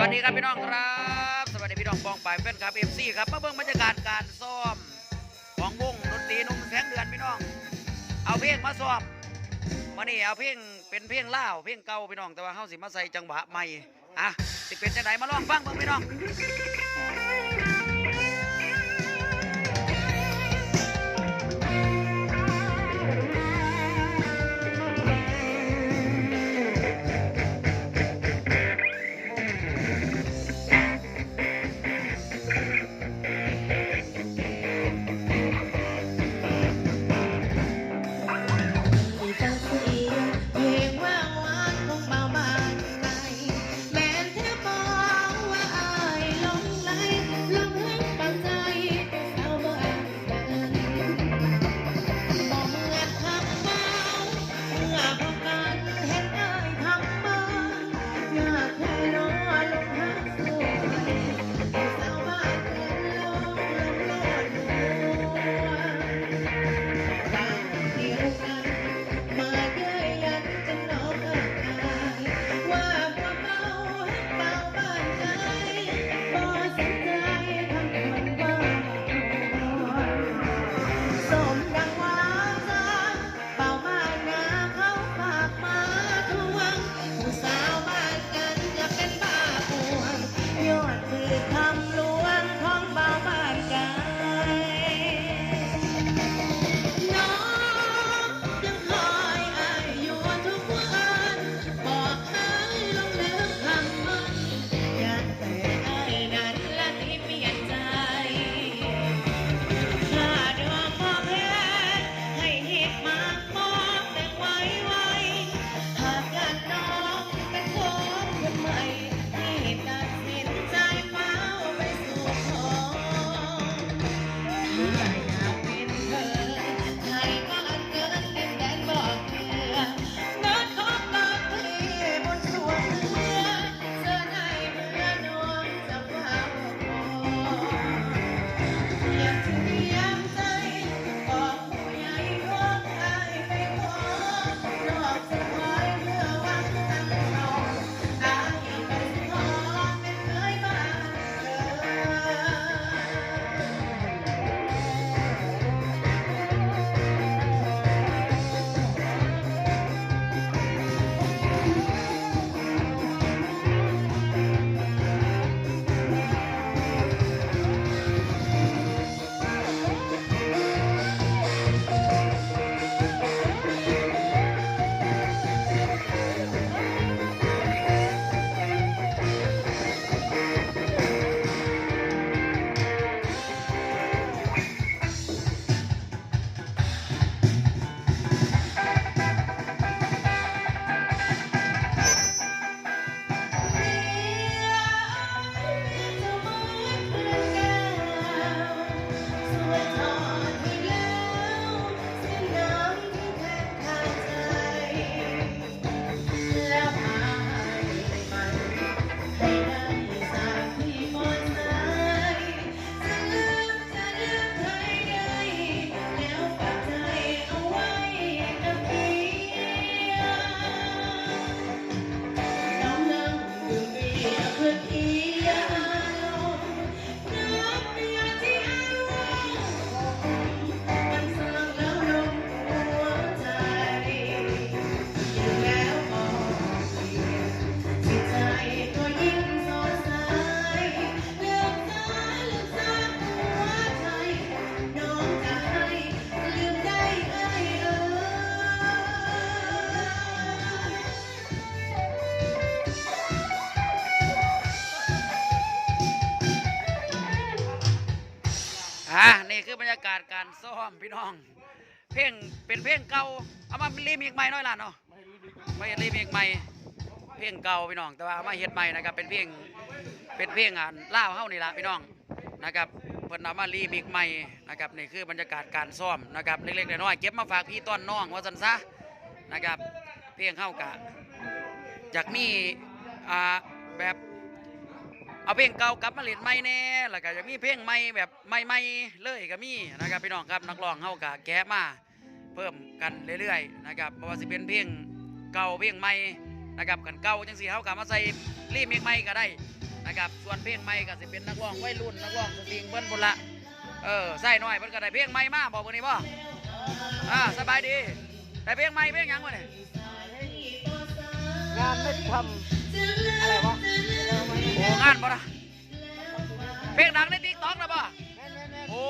วัสดีครับพี่น้องครับ สวัสดีพี่น้องปองปายแฟนครับเอฟซีครับมาเบิ่งบรรยากาศการซ้อม ของวงดนตรีนุ่มแสงเดือนพี่น้อง เอาเพลงมาซ้อมมานี่เอาเพลงเป็นเพลงล่าวเพลงเก่าพี่น้องแต่ว่าเฮาสิมาใส่จังหวะใหม่อะสิเป็นจังไดมาลองฟังเบิ่งพี่น้อง อะนี่คือบรรยากาศการซ้อมพี่น้อง เพลงเป็นเพลงเก่าเอามารีมิกใหม่หน้อยล่ะเนาะไม่รีมิกใหม่เพลงเก่าพี่น้องแต่ว่าเอามาเฮ็ดใหม่นะครับเป็นเพลงเป็นเพลงอ่านล่าเฮานี่ละพี่น้องนะครับเพิ่นเอามารีมิกใหม่นะครับนี่คือบรรยากาศการซ้อมนะครับเล็กๆน้อยๆเก็บมาฝากพี่ต้อนน้องว่าซั่นซะนะครับเพลงเฮากะอยากมีอ่าแบบ เอาเพลงเก่ากลับมาเล่นใหม่แน่แล้วก็อยากมีเพลงใหม่แบบใหม่ๆเลยก็มีนะครับพี่น้องครับนักร้องเฮาก็แกะมาเพิ่มกันเรื่อยๆนะครับบ่ว่าสิเป็นเพลงเก่าเพลงใหม่นะครับกันเก่าจังซี่เฮาก็มาใส่รีมิกใหม่ก็ได้นะครับส่วนเพลงใหม่ก็สิเป็นนักร้องวัยรุ่นนักร้องสตริงเบิ้นบุนละเออใส่หน่อยเพิ่นก็ได้เพลงใหม่มาบอกมื้อนี้บ่อ่าสบายดีได้เพลงใหม่เพลงหยังวะเนี่ยงานไม่ทำ งานบ่นะเพลงดังใน TikTok นะบ่โอ้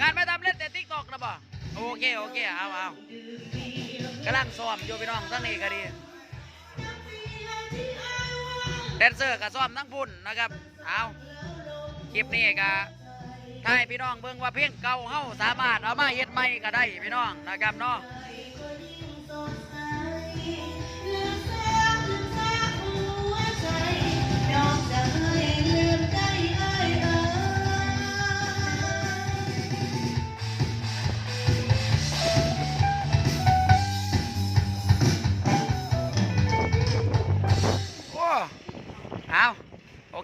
งานไม่ทำเล่นแต่ TikTok นะบ่โอเคโอเคเอาเอากำลังซ้อมอยู่พี่น้องทั้งนี้ก็ดีแดนเซอร์ก็ซ้อมทั้งพุ่นนะครับเอาคลิปนี้ก็ถ้าพี่น้องเบิ่งว่าเพลงเก่าเฮาสามารถเอามาเฮ็ดใหม่ก็ได้พี่น้องนะครับเนาะ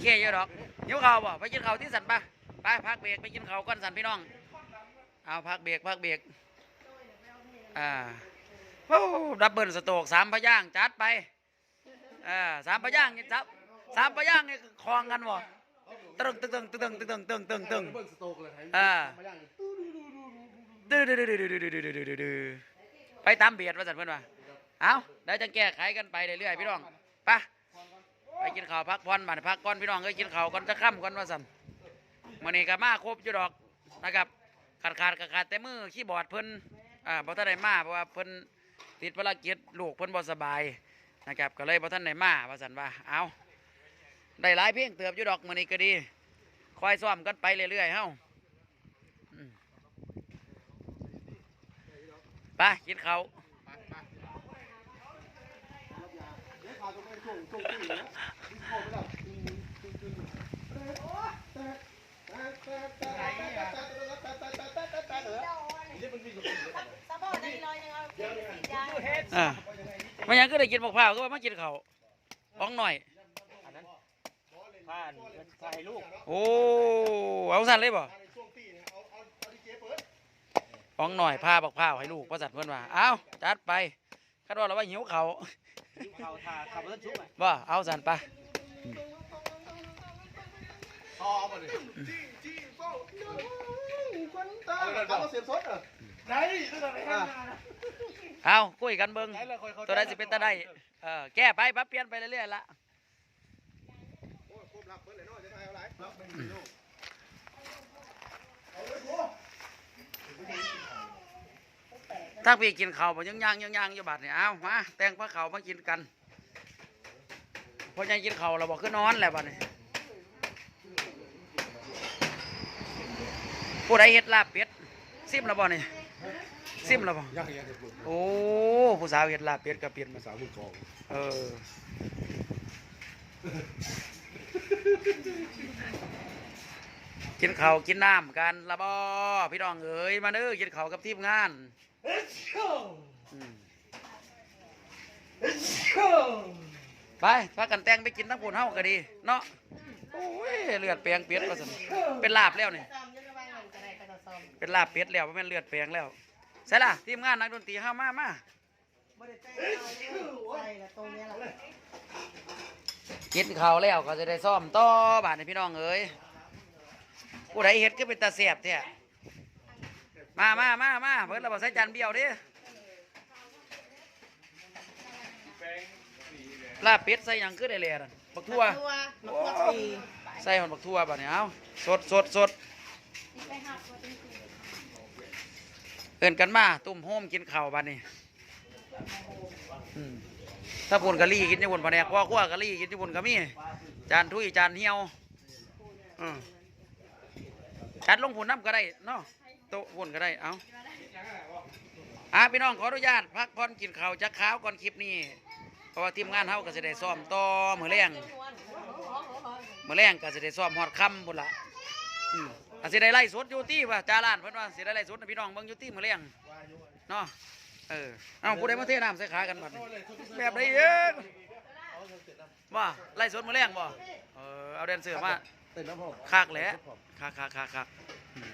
เคเยอะดอกหิวข้าวบ่ไปกินข้าวที่สันปะไปพักเบรกไปกินข้าวก่อนสันพี่น้อง เอาพักเบรกพักเบรกอ่าโอ้ดับเบิลสโตกสามพะย่างจัดไปอ่าสามพะย่างนี่จับสามพะย่างนี่คลองกันบ่ตึงตึงตึงตึงตึงตึงตึงตึงตึงเบิ้งสโตกเลยอ่ามาย่างดื้อดื้อดื้อดื้อดื้อดื้อดื้อดื้อดื้อไปตามเบียดว่าสันเพื่อนว่าเอาได้จังแก้ไขกันไปเรื่อยๆพี่น้องไป ข้าวพักผ่อนบัดพักก่อนพี่น้องเอ้ยกินข้าวก่อนจะค่ำก่อนว่าสันมื้อนี้ก็มาครบอยู่ดอกนะครับ ขาดขาดขาดแต่มือคีย์บอดเพิ่นอ่าบ่ทันได้มาเพราะว่าเพิ่นติดภารกิจลูกเพิ่นบ่สบายนะครับก็เลยบ่ทันได้มาว่าสันว่าเอาได้หลายเพลงเติบอยู่ดอกมื้อนี้ก็ดีคอยซ้อมกันไปเรื่อยๆเฮาไปกินเขาว อ่าไม่ยังก็ได้กินมะพร้าวก็ว่ามากินเขาบ้องหน่อย ผ่านใส่ลูกโอ้ เอาสั่นเลยบ่บ้องหน่อยผ้าบักผ้าวให้ลูกประสัดเพื่อนว่า เอาจัดไปคาดว่าเราว่าหิวเขา เขาทาขับรถชุบไหมบ่เอาสั่นไปพอมาเลยจี้จี้โซ่คนตาเอาเสียบสดเหรอไหนอะเอาคุยกันเบิ้งไหนเลยคอยเขาตัวใดสิเป็นตาได้เออแก้ไปปรับเปลี่ยนไปเรื่อยๆละ โอ้ยควบรับเปิดเลยเนาะจะได้เอาไรรับไม่มีลูกเอาเลยโว้ ถ้าพี่กินเขาวบ่ยังย่างยังย่างอยู่บัดนี่เอามาแต่งพระเขามากินกันพอยังกินเขาวเราบอกคือนอนแหละบัดนี้ผู้ใดเฮ็ดลาบเป็ดซิมแล้วบ่นี่ซิมแล้วบ่ยังยังโอ้ผู้สาวเห็ดลาบเป็ดกับเป็ดมาสาวมือกองเออ กินข้าวกินน้ำกันละบอพี่น้องเอ๋ยมาเด้อกินข้าวกับทีมงานไปพากันแต่งไปกินทั้งผุนเฮาก็ดี เนาะโอ้ยเลือดแปลงเป็ดว่าซั่นเป็นลาบแล้วนี่ซ้อมจะระวังมันก็ได้ก็ต้องซ้อมเป็นลาบเป็ดแล้วบ่แม่นเลือดแปลงแล้วใช่ล่ะทีมงานนักดนตรีเฮามามากินข้าวแล้วก็จะได้ซ่อมต่อบาดนี้พี่น้องเอ้ย ผู้ใดเฮ็ดก็เป็นตาเสียบแท้มามามามาเพิ่นเราบอกใส่จานเบี้ยวเดิลาบเป็ดใส่หยังคือได้เลยนั่นบักทั่วตัวมะกรูดปีใส่หอนบักทั่วบาดนี้เอาสดสดสดเอิ้นกันมาตุ่มโฮมกินข้าวบาดนี้อืมถ้าปุ่นกะลี่กินญี่ปุ่นปะเนี่ยว่าขั้วกะลี่กินญี่ปุ่นก็มีจานทุยจานเหี่ยวอืม จัดลงผุนน้ำก็ได้เนาะโต๊ะผุนก็ได้เอาอ่าพี่น้องขออนุญาตพักผ่อนกินข้าวจักข้าวก่อนคลิปนี้เพราะว่าทีมงานเฮาก็จะได้ซ้อมต่อมือแรงมือแรงก็จะได้ซ้อมฮอดคำบุนละอืมอาจสิได้ไล่สดอยู่ที่ว่าจาร้านเพิ่นว่าสิได้ไล่สดพี่น้องเบิ่งอยู่ที่มือแรงเนาะเออเอาผู้ใดมาเทน้ำใส่ขากันบัดนี้แบบใดเองว่าไล่สดมือแรงบ่เออเอาแดนเซอร์มา ต้นน้ำหอมคักแหละคักคักคักคักอืม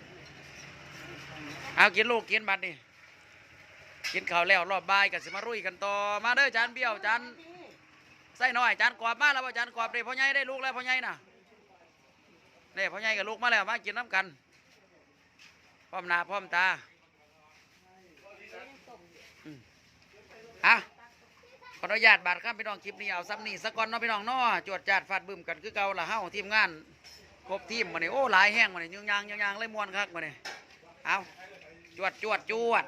เอากินลูกกินบัดนี่กินข้าวแล้วรอบบ่ายก็สิมารุยกันต่อมาเด้อจานเบี้ยวจานใส่หน่อยจานกรอบมาแล้วบ่จานกรอบเด้พ่อใหญ่ได้ลูกแล้วพ่อใหญ่น่ะเด้พ่อใหญ่กับลูกมาแล้วมากินน้ำกัน พร้อมหน้าพร้อมตาอืมอะข ออนุญาตบาดข้ามพี่น้องคลิปนี้เอาซ้ำนี่สักก่อนเนาะพี่น้องเนาะจวดจาดฟาดบึ้มกันคือเก่าละเฮ้าทีมงานครบทีมมาเนี่ยโอ้หลายแห้งมาเนี่ยยังยางยังยางเลยมวนคักมาเนี่ยเอาจวดจวดจวด